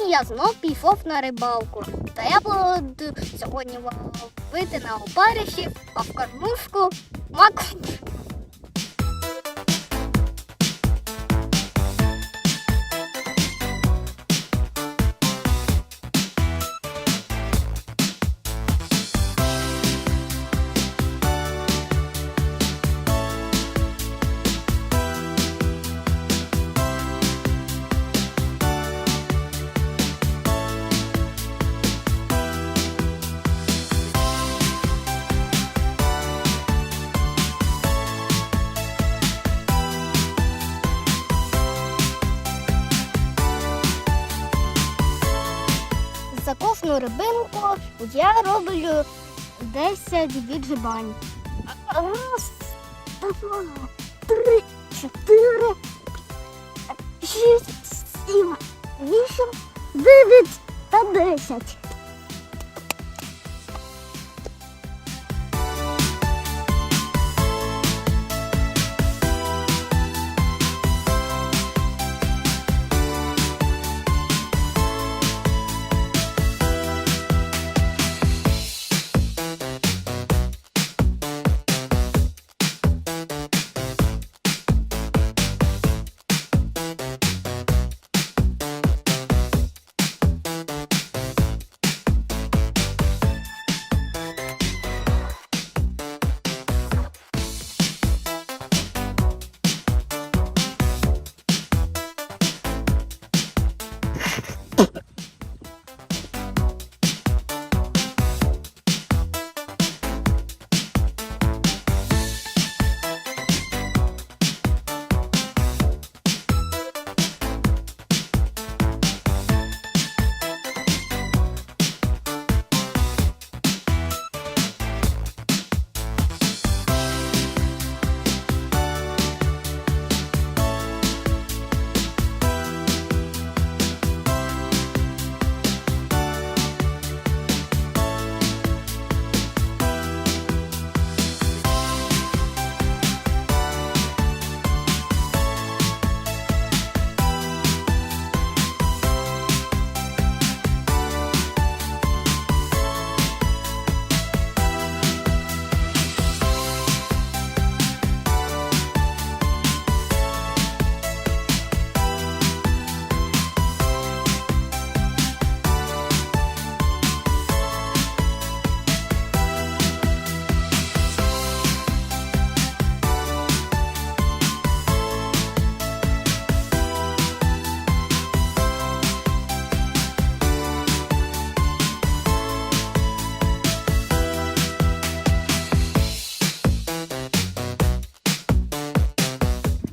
я знов пішов на рибалку. Та я буду сьогодні ловити на опариші, а в кормушку маку. Кожну рибинку я роблю 10 віджибань. Раз, два, три, чотири, шість, сім, вісім, дев'ять та десять.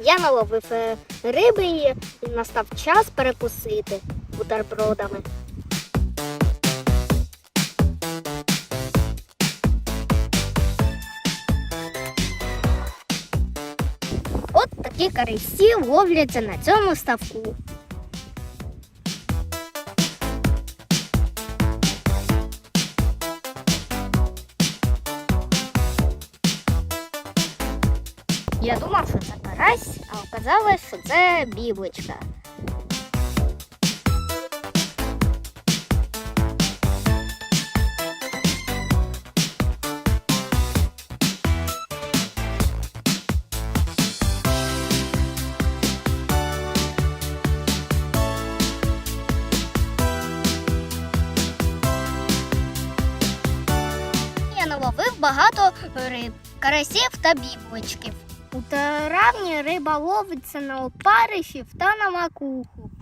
Я наловив е, риби і настав час перекусити бутербродами. От такі карасі ловляться на цьому ставку. Я думав, що карась, а оказалось, що це бібличка. Я наловив багато риб, карасів та бібличків. У травні риба ловиться на опаришів та на макуху.